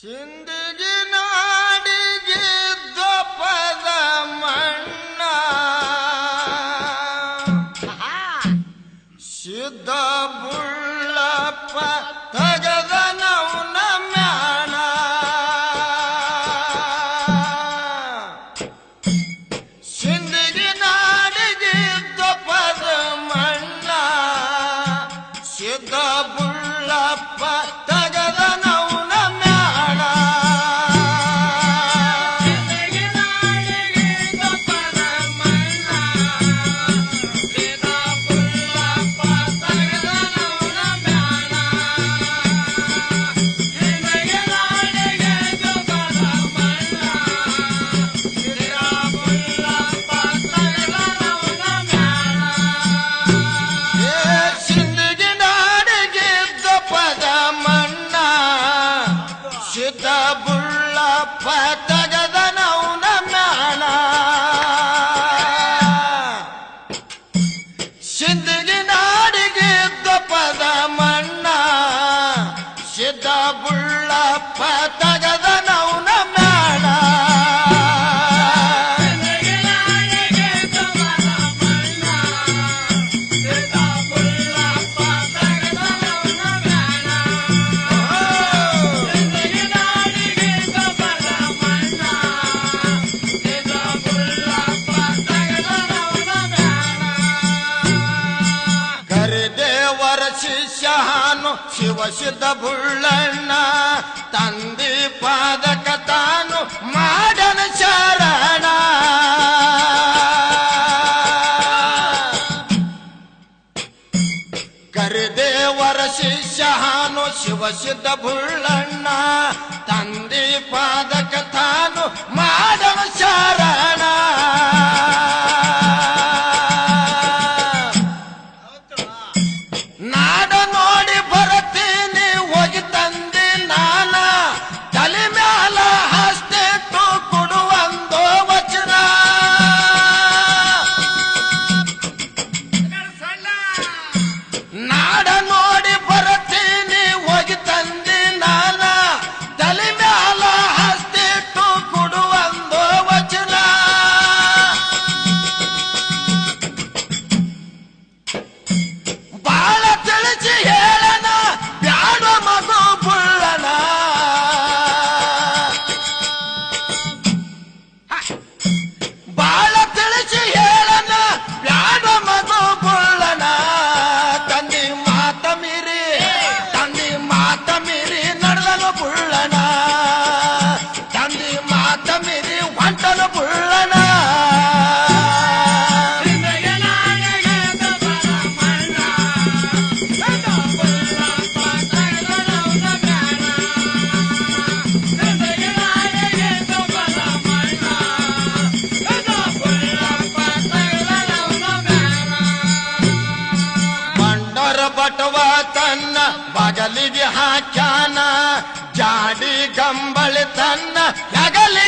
新的年 ಸಿದ್ಧಿಗೆ ನಾಡಿಗೆ ದೊಪ್ಪದ ಮಣ್ಣ. ಸಿದ್ಧ ಬುಳ್ಳಪ್ಪದ ಶುದ್ಧ ಬುಳ್ಳಣ್ಣ, ತಂದಿ ಪಾದಕ ತಾನು ಮಾಡನ ಶರಣ. ಕರಿದೇವರ ಶಿಷ್ಯಾನು ಶಿವ ಶುದ್ಧ ಬುಳ್ಳಣ್ಣ, ತಂದಿ ಪಾದಕ ತಾನು ಮಾಡನ ಕುಣಿಸಿ ಹೇಳನ ಬ್ಯಾಡ ಮಗು ಪುಳ್ಳನ ಬಾಳ ತಿಳಿಸಿ ಹೇಳನ ಬ್ಯಾಡ ಮಗು ಪುಳ್ಳನ ತಂದಿ ಮಾತ ಮೀರಿ ತಂದಿ ಮಾತ ಮೀರಿ ನಡೆದನು ಪುಳ್ಳನ ತಂದಿ ಮಾತ ಮೀರಿ ಹೊಂಟನು ಪುಳ್ಳ ಬಟವ ತನ್ನ ಬಗಲಿಗೆ ಹಾಕ್ಯಾನ. ಜಾಡಿ ಕಂಬಳಿ ತನ್ನ ಯಗಲಿ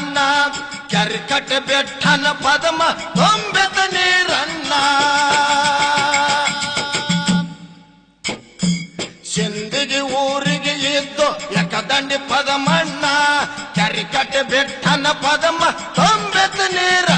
ಕಟ್ಟಬೆಟ್ಟನ ಪದಮ ತೊಂಬೆತ ನೀರನ್ನ. ಸಿಂದಿಗೆ ಊರಿಗೆ ಇದ್ದು ಯಕದಂಡಿ ಪದಮಣ್ಣ ಕರಿ ಕಟ್ಟಬೆಟ್ಟನ ಪದಮ ತೊಂಬೆತ ನೀರ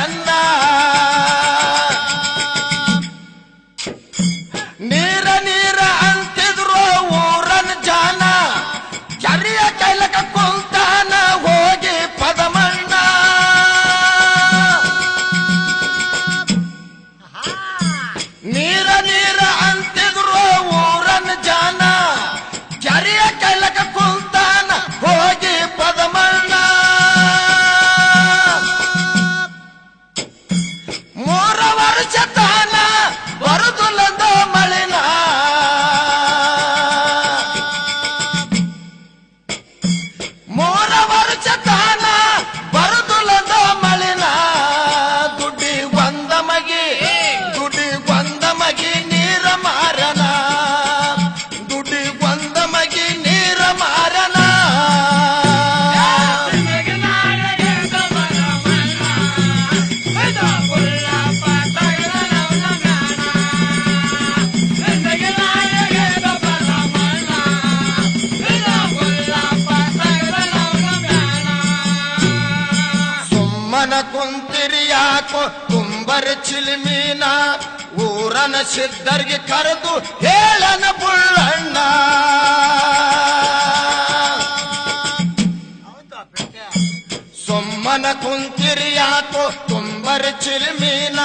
ಸುಮ್ಮನ ಕುಂತಿರಿ ಯಾಕೋ ತುಂಬರ್ ಚಿಲ್ಮೀನ ಊರನ ಸಿದ್ಧರಿಗೆ ಕರೆದು ಹೇಳನ ಬುಳ್ಳಣ್ಣ. ಸೊಮ್ಮನ ಕುಂತಿರಿ ಯಾಕೋ ತುಂಬರ್ ಚಿಲ್ಮೀನ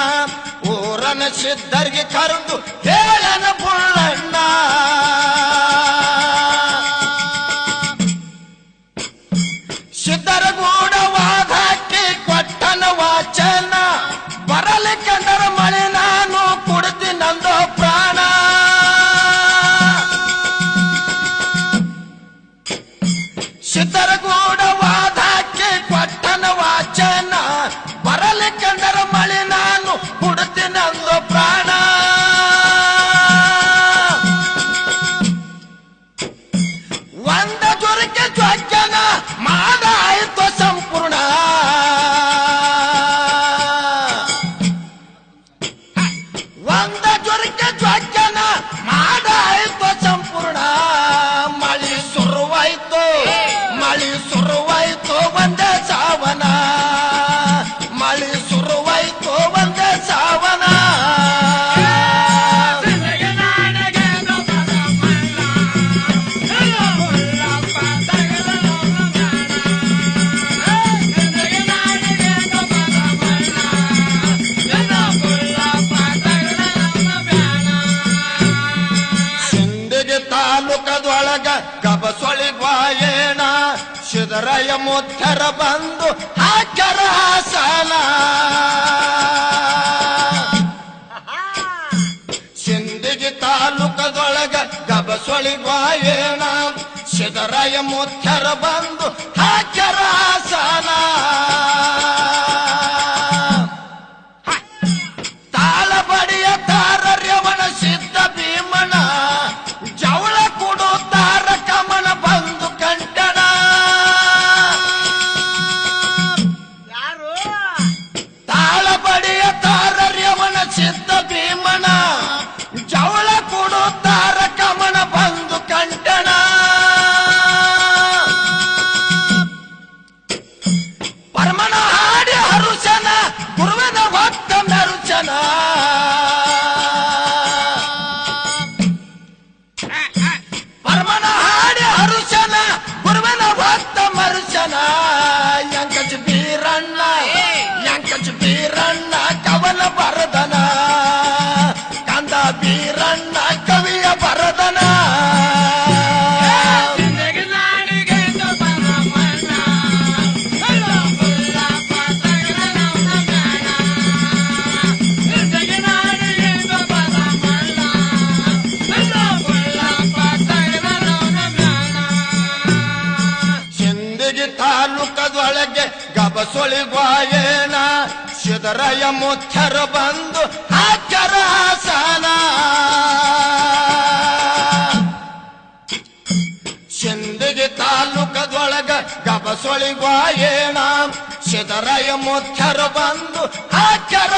ಊರನ ಸಿದ್ಧರಿಗೆ ಕರೆದು ಹೇಳನ ಬುಳ್ಳಣ್ಣ. சித்தர ಸುಂದರ ಯಮೋತ್ಥರ ಬಂದು ಹಾಕರ ಹಾಸನ. ಸಿಂದಿಗೆ ತಾಲೂಕದೊಳಗ ಗಬಸೊಳಿ ಬಾಯೇಣ ಸಿದ್ದರಾಯ ಮೂತ್ಯರ ಬಂದು ಹಾಕರ ಹಾಸನ. ಉದರಯ ಮುಖ್ಯರ ಬಂದು ಹಾಕ್ಯರ ಹಾಸನ. ಸಿಂದಗಿ ತಾಲೂಕದೊಳಗ ಗಬಸೊಳಿ ವಾಯೇಣ ಸಿದರಯ ಮುಖ್ಯರ ಬಂದು ಹಾಕ್ಯರ